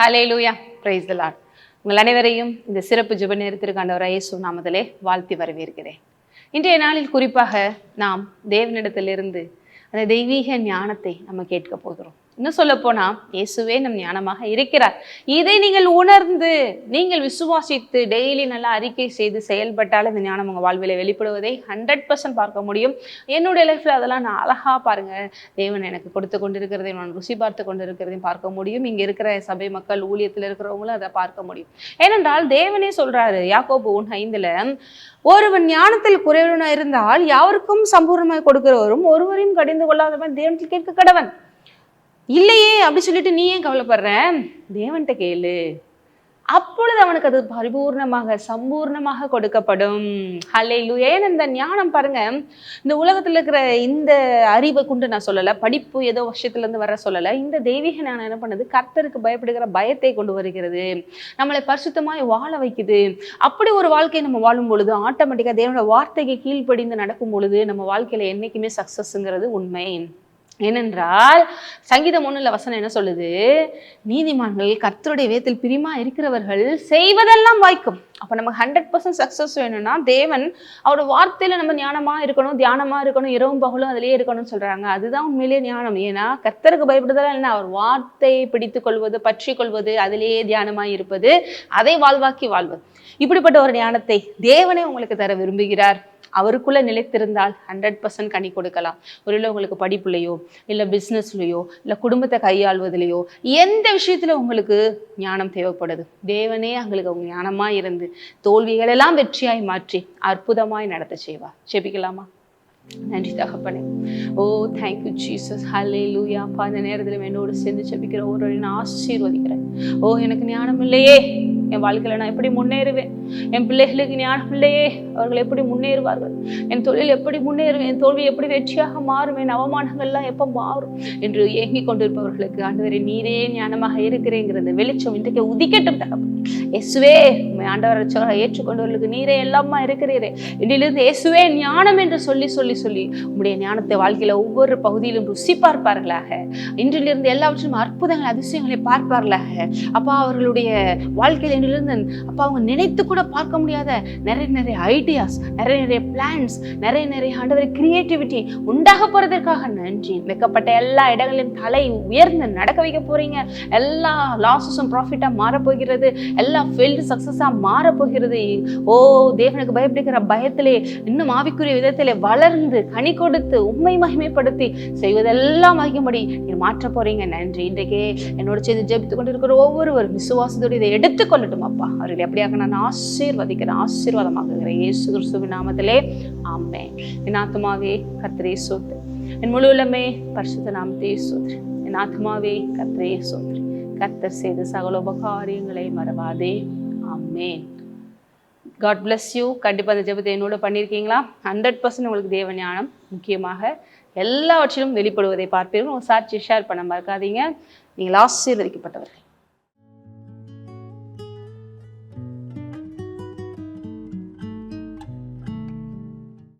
ஹலே லூயா price Lord உங்கள் அனைவரையும் இந்த சிறப்பு ஜெப நேரத்திற்கு ஆண்டவர் இயேசு நாமத்திலே வாழ்த்தி வரவேற்கிறேன். இன்றைய நாளில் குறிப்பாக நாம் தேவனிடத்திலிருந்து அந்த தெய்வீக ஞானத்தை நம்ம கேட்க போகிறோம். இன்னும் சொல்ல போனா இயேசுவே நம் ஞானமாக இருக்கிறார். இதை நீங்கள் உணர்ந்து நீங்கள் விசுவாசித்து டெய்லி நல்லா அறிக்கை செய்து செயல்பட்டால் இந்த ஞானம் உங்கள் வாழ்வில் வெளிப்படுவதை ஹண்ட்ரட் பர்சன்ட் பார்க்க முடியும். என்னுடைய லைஃப்ல அதெல்லாம் நான் அழகா பாருங்க. தேவன் எனக்கு கொடுத்து கொண்டிருக்கிறதையும் நான் ருசி பார்த்து கொண்டிருக்கிறதையும் பார்க்க முடியும். இங்க இருக்கிற சபை மக்கள் ஊழியத்தில் இருக்கிறவங்களும் அதை பார்க்க முடியும். ஏனென்றால் தேவனே சொல்றாரு யாக்கோபு உன் ஐந்துல ஒருவன் ஞானத்தில் குறைவனா இருந்தால் யாருக்கும் சம்பூர்ணமாக கொடுக்கிறவரும் ஒருவரையும் கடிந்து கொள்ளாதவன் தேவனத்தில் கேட்க கடவன். இல்லையே அப்படி சொல்லிட்டு நீ ஏன் கவலைப்படுற? தேவன்கிட்ட கேளு. அப்பொழுது அவனுக்கு அது பரிபூர்ணமாக சம்பூர்ணமாக கொடுக்கப்படும். ஹல்லேலூ ஏன் இந்த ஞானம் பாருங்க இந்த உலகத்தில் இருக்கிற இந்த அறிவை கொண்டு நான் சொல்லலை படிப்பு ஏதோ வருஷத்துல இருந்து வர சொல்லலை இந்த தெய்வீக ஞானம் என்ன பண்ணுது? கர்த்தருக்கு பயப்படுகிற பயத்தை கொண்டு வருகிறது. நம்மளை பரிசுத்தமாய் வாழ வைக்குது. அப்படி ஒரு வாழ்க்கையை நம்ம வாழும் பொழுது ஆட்டோமேட்டிக்காக தேவனோட வார்த்தைக்கு கீழ்ப்படிந்து நடக்கும் பொழுது நம்ம வாழ்க்கையில் என்னைக்குமே சக்ஸஸ்ங்கிறது உண்மை. ஏனென்றால் சங்கீதம் ஒன்றில் வசனம் என்ன சொல்லுது? நீதிமான்கள் கர்த்தருடைய வேதத்தில் பிரிமா இருக்கிறவர்கள் செய்வதெல்லாம் வாய்க்கும். அப்போ நமக்கு ஹண்ட்ரட் பர்சன்ட் சக்ஸஸ் வேணும்னா தேவன் அவரோட வார்த்தையில் நம்ம ஞானமாக இருக்கணும் தியானமாக இருக்கணும் இரவும் பகலும் அதிலே இருக்கணும்னு சொல்கிறாங்க அதுதான் உண்மையிலேயே ஞானம். ஏன்னா கர்த்தருக்கு பயப்படுதலாம் என்ன? அவர் வார்த்தையை பிடித்து கொள்வது பற்றி கொள்வது அதிலேயே தியானமாக இருப்பது அதை வாழ்வாக்கி வாழ்வது. இப்படிப்பட்ட ஒரு ஞானத்தை தேவனே உங்களுக்கு தர விரும்புகிறார். அவருக்குள்ள நிலைத்திருந்தால் ஹண்ட்ரட் பர்சன்ட் கனி கொடுக்கலாம். ஒருவேளை உங்களுக்கு படிப்புலையோ இல்லை பிஸ்னஸ்லையோ இல்லை குடும்பத்தை கையாள்வதிலையோ எந்த விஷயத்துல உங்களுக்கு ஞானம் தேவைப்படுது? தேவனே அவங்களுக்கு அவங்க ஞானமா இருந்து தோல்விகளெல்லாம் வெற்றியாய் மாற்றி அற்புதமாய் நடத்த செய்வார் செபிக்கலாமா நன்றி தகப்பனே. ஓ தேங்க்யூ ஜீசஸ் ஹலே லூயாப்பா இந்த நேரத்தில் என்னோடு சேர்ந்து செபிக்கிற ஒரு நான் ஆசீர்வதிக்கிறேன். ஓ எனக்கு ஞானம் இல்லையே. என் வாழ்க்கையில நான் எப்படி முன்னேறுவேன்? என் பிள்ளைகளுக்கு ஞானம் பிள்ளையே அவர்கள் எப்படி முன்னேறுவார்கள்? என் தொழில் எப்படி முன்னேறுவேன் என் தோல்வி எப்படி வெற்றியாக மாறும்? என் அவமானங்கள்லாம் எப்போ மாறும்? என்று ஏங்கிக் கொண்டிருப்பவர்களுக்கு ஆண்டவரை நீரே ஞானமாக இருக்கிறேங்கிறது வெளிச்சம் இன்றைக்கு உதிக்கட்டும் தகவல் இயேசுவே உம்மை ஆண்டவரை சொல்ல ஏற்றுக்கொண்டவர்களுக்கு நீரே எல்லாமா இருக்கிறீரே. இன்றிலிருந்து இயேசுவே ஞானம் என்று சொல்லி சொல்லி சொல்லி உங்களுடைய ஞானத்தை வாழ்க்கையில ஒவ்வொரு பகுதியிலும் ருசி பார்ப்பார்களாக. இன்றிலிருந்து எல்லாவற்றிலும் அற்புதங்கள் அதிசயங்களை பார்ப்பார்களாக. அப்பா அவர்களுடைய வாழ்க்கையில் இன்றிலிருந்து அப்பா அவங்க நினைத்து கூட பார்க்க முடியாத நிறைய நிறைய ஐடியாஸ் நிறைய நிறைய பிளான்ஸ் நிறைய நிறைய ஆண்டவர் கிரியேட்டிவிட்டி உண்டாக போறதற்காக நன்றி. வைக்கப்பட்ட எல்லா இடங்களிலும் தலை உயர்ந்து நடக்க வைக்க போறீங்க. எல்லா லாஸஸும் ப்ராஃபிட்டாக மாறப்போகிறது எல்லா ஃபெயில்டு சக்ஸஸாக மாறப்போகிறது. ஓ தேவனுக்கு பயப்படுகிற பயத்திலே இன்னும் ஆவிக்குரிய விதத்திலே வளர்ந்து கனி கொடுத்து உண்மை மகிமைப்படுத்தி செய்வதெல்லாம் மகிக்கும்படி நீர் மாற்ற போறீங்க. நன்றி. இன்றைக்கே என்னோட சேர்ந்து ஜெபித்து கொண்டிருக்கிற ஒவ்வொருவரும் விசுவாசத்தோடு இதை எடுத்துக்கொள்ளட்டும் அப்பா. அவர்கள் எப்படியாக நான் ஆசீர்வதிக்கிறேன் ஆசீர்வாதமாக்குகிறேன் இயேசு கிறிஸ்துவின் நாமத்திலே ஆமே என் கத்திரே சோத்து. என் முழு உள்ளமே பரிசுத்த நாமத்தே சோத்ரு என் ஆத்மாவே கத்திரே சோத்ரு கர்த்தர் செய்த சகல உபகாரியங்களை மறவாதே. அம்மேன் காட் பிளஸ் யூ கண்டிப்பாக அந்த ஜெபத்தை என்னோட பண்ணியிருக்கீங்களா ஹண்ட்ரட் பர்சன்ட் உங்களுக்கு தேவ ஞானம். முக்கியமாக எல்லாவற்றிலும் வெளிப்படுவதை பார்ப்பீர்கள். உங்கள் சாட்சி ஷேர் பண்ண மறக்காதீங்க. நீங்கள் ஆசீர்வதிக்கப்பட்டவர்கள்.